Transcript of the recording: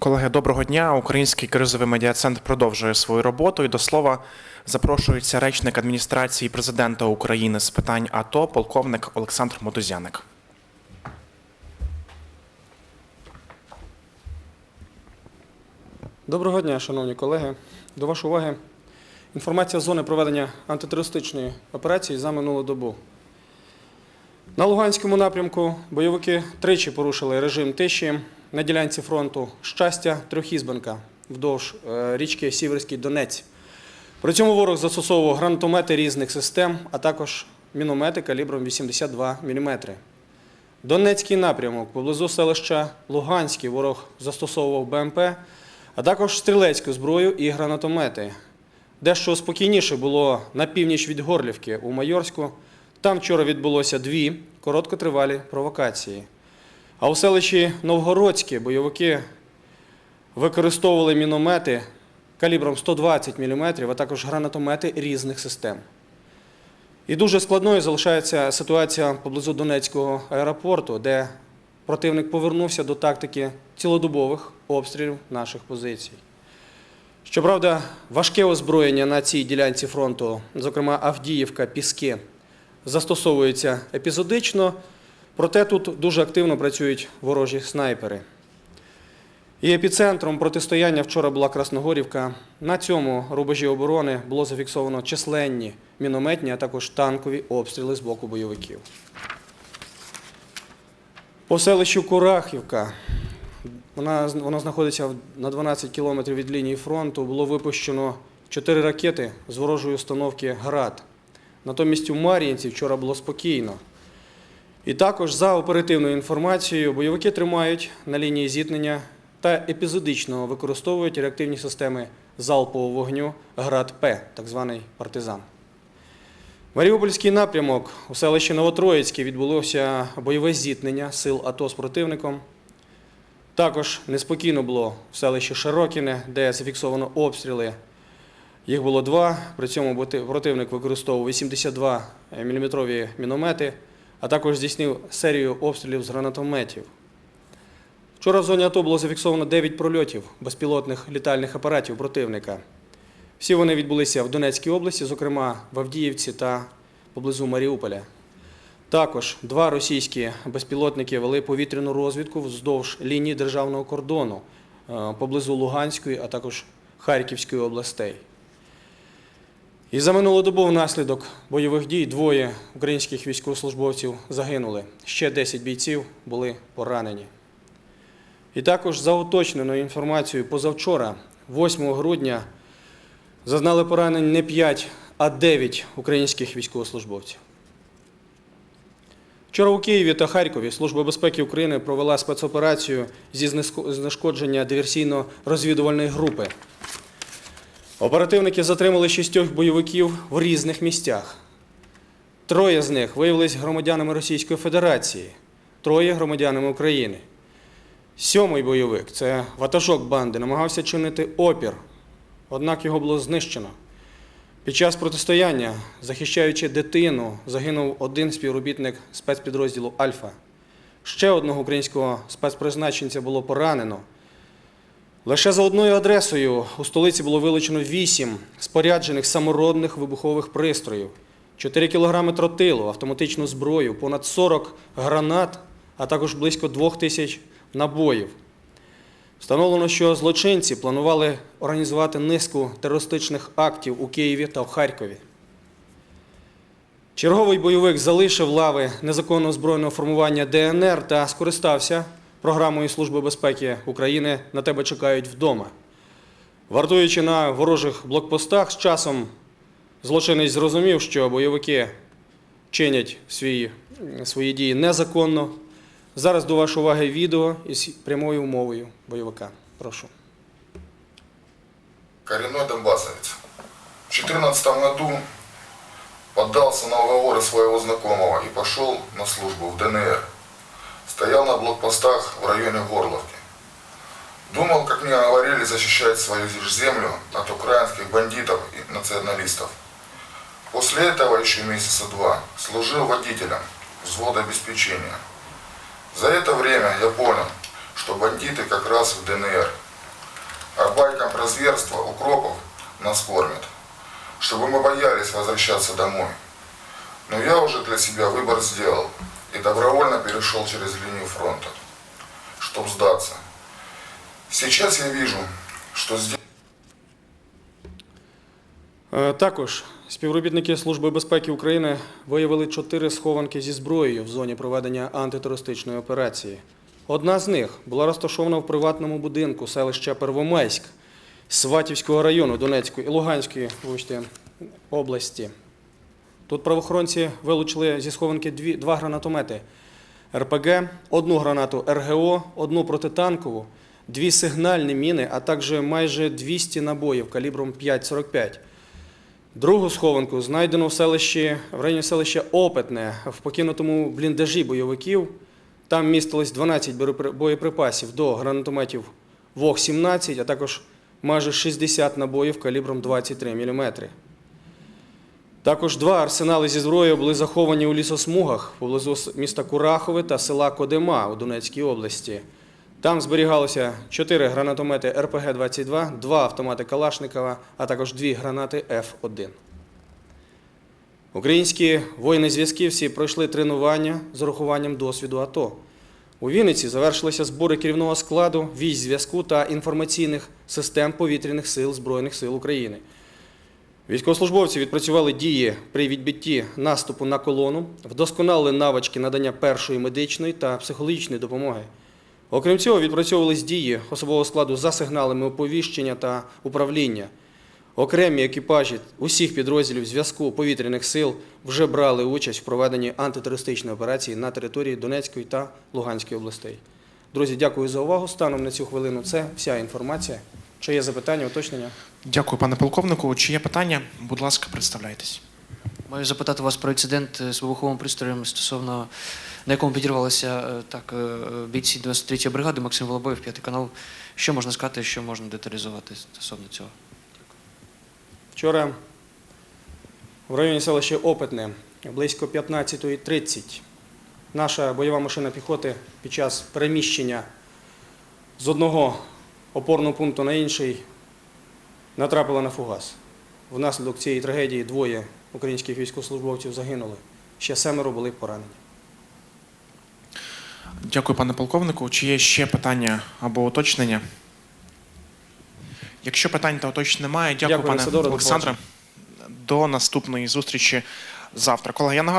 Колеги, доброго дня. Український кризовий медіа-центр продовжує свою роботу. І до слова запрошується речник адміністрації президента України з питань АТО, полковник Олександр Мотузяник. Доброго дня, шановні колеги. До вашої уваги інформація з зони проведення антитерористичної операції за минулу добу. На Луганському напрямку бойовики тричі порушили режим тиші на ділянці фронту щастя Трьохізбенка вдовж е, річки Сіверський Донець. При цьому ворог застосовував гранатомети різних систем, а також міномети калібром 82 мм. Донецький напрямок поблизу селища Луганський ворог застосовував БМП, а також стрілецьку зброю і гранатомети. Дещо спокійніше було на північ від Горлівки у Майорську. Там вчора відбулося дві короткотривалі провокації. А у селищі Новгородське бойовики використовували міномети калібром 120 мм, а також гранатомети різних систем. І дуже складною залишається ситуація поблизу Донецького аеропорту, де противник повернувся до тактики цілодобових обстрілів наших позицій. Щоправда, важке озброєння на цій ділянці фронту, зокрема Авдіївка, Піски, застосовується епізодично, проте тут дуже активно працюють ворожі снайпери. І епіцентром протистояння вчора була Красногорівка. На цьому рубежі оборони було зафіксовано численні мінометні, а також танкові обстріли з боку бойовиків. По селищу Курахівка, вона, вона знаходиться на 12 кілометрів від лінії фронту, було випущено 4 ракети з ворожої установки «Град». Натомість у Мар'їнці вчора було спокійно. І також за оперативною інформацією бойовики тримають на лінії зіткнення та епізодично використовують реактивні системи залпового вогню ГРАД-П, так званий партизан. Маріупольський напрямок у селищі Новотроїцьке відбулося бойове зіткнення сил АТО з противником. Також неспокійно було в селищі Широкіне, де зафіксовано обстріли. Їх було два. При цьому противник використовував 82 мм міномети, а також здійснив серію обстрілів з гранатометів. Вчора в зоні АТО було зафіксовано 9 прольотів безпілотних літальних апаратів противника. Всі вони відбулися в Донецькій області, зокрема в Авдіївці та поблизу Маріуполя. Також два російські безпілотники вели повітряну розвідку вздовж лінії державного кордону е, поблизу Луганської, а також Харківської областей. І за минулу добу внаслідок бойових дій двоє українських військовослужбовців загинули. Ще 10 бійців були поранені. І також за уточненою інформацією, позавчора, 8 грудня, зазнали поранень не 5, а 9 українських військовослужбовців. Вчора у Києві та Харкові Служба безпеки України провела спецоперацію зі знешкодження диверсійно-розвідувальної групи. Оперативники затримали шістьох бойовиків в різних місцях. Троє з них виявились громадянами Російської Федерації, троє громадянами України. Сьомий бойовик це ватажок банди, намагався чинити опір, однак його було знищено. Під час протистояння, захищаючи дитину, загинув один співробітник спецпідрозділу Альфа. Ще одного українського спецпризначенця було поранено. Лише за одною адресою у столиці було вилучено вісім споряджених саморобних вибухових пристроїв, 4 кілограми тротилу, автоматичну зброю, понад 40 гранат, а також близько 2 тисяч набоїв. Встановлено, що злочинці планували організувати низку терористичних актів у Києві та в Харкові. Черговий бойовик залишив лави незаконного збройного формування ДНР та скористався програмою Служби безпеки України на тебе чекають вдома. Вартуючи на ворожих блокпостах, з часом злочинець зрозумів, що бойовики чинять свої, свої дії незаконно. Зараз до вашої уваги відео із прямою мовою бойовика. Прошу. коренной донбассовец. В 2014 году поддался на уговоры своего знакомого и пошел на службу в ДНР. Стоял на блокпостах в районе Горловки. Думал, как мне говорили, защищать свою землю от украинских бандитов и националистов. После этого еще месяца два служил водителем взвода обеспечения. За это время я понял, что бандиты как раз в ДНР а байкам про зверства укропов нас кормят, чтобы мы боялись возвращаться домой. Но я уже для себя выбор сделал добровольно перешел через линию фронта, чтобы сдаться. Сейчас я вижу, что здесь Е, Також співробітники Служби безпеки України виявили чотири схованки зі зброєю в зоні проведення антитерористичної операції. Одна з них була розташована в приватному будинку селища Первомайськ Сватівського району Донецької і Луганської області. Тут правоохоронці вилучили зі схованки дві, два гранатомети РПГ, одну гранату РГО, одну протитанкову, дві сигнальні міни, а також майже 200 набоїв калібром 5,45. Другу схованку знайдено в селищі, в районі селища Опитне, в покинутому бліндажі бойовиків. Там містилось 12 боєприпасів до гранатометів ВОГ-17, а також майже 60 набоїв калібром 23 мм. Також два арсенали зі зброєю були заховані у лісосмугах поблизу міста Курахове та села Кодема у Донецькій області. Там зберігалося 4 гранатомети РПГ-22, 2 автомати Калашникова, а також 2 гранати Ф-1. Українські воїни-зв'язківці пройшли тренування з урахуванням досвіду АТО. У Вінниці завершилися збори керівного складу, військ зв'язку та інформаційних систем повітряних сил Збройних сил України. Військовослужбовці відпрацювали дії при відбитті наступу на колону, вдосконалили навички надання першої медичної та психологічної допомоги. Окрім цього, відпрацьовувались дії особового складу за сигналами оповіщення та управління. Окремі екіпажі усіх підрозділів зв'язку повітряних сил вже брали участь в проведенні антитерористичної операції на території Донецької та Луганської областей. Друзі, дякую за увагу. Станом на цю хвилину це вся інформація. Чи є запитання, уточнення? Дякую, пане полковнику. Чи є питання? Будь ласка, представляйтесь. Маю запитати вас про інцидент з вибуховим пристроєм стосовно на якому підірвалися е, так е, бійці 23-ї бригади Максим Волобоєв, п'ятий канал. Що можна сказати, що можна деталізувати стосовно цього? Вчора в районі селища Опитне близько 15.30 наша бойова машина піхоти під час переміщення з одного опорного пункту на інший натрапила на фугас. Внаслідок цієї трагедії двоє українських військовослужбовців загинули. Ще семеро були поранені. Дякую, пане полковнику. Чи є ще питання або уточнення? Якщо питань та уточнень немає, дякую, Дякую, пане Олександре. До наступної зустрічі завтра. Колеги, я нагадую,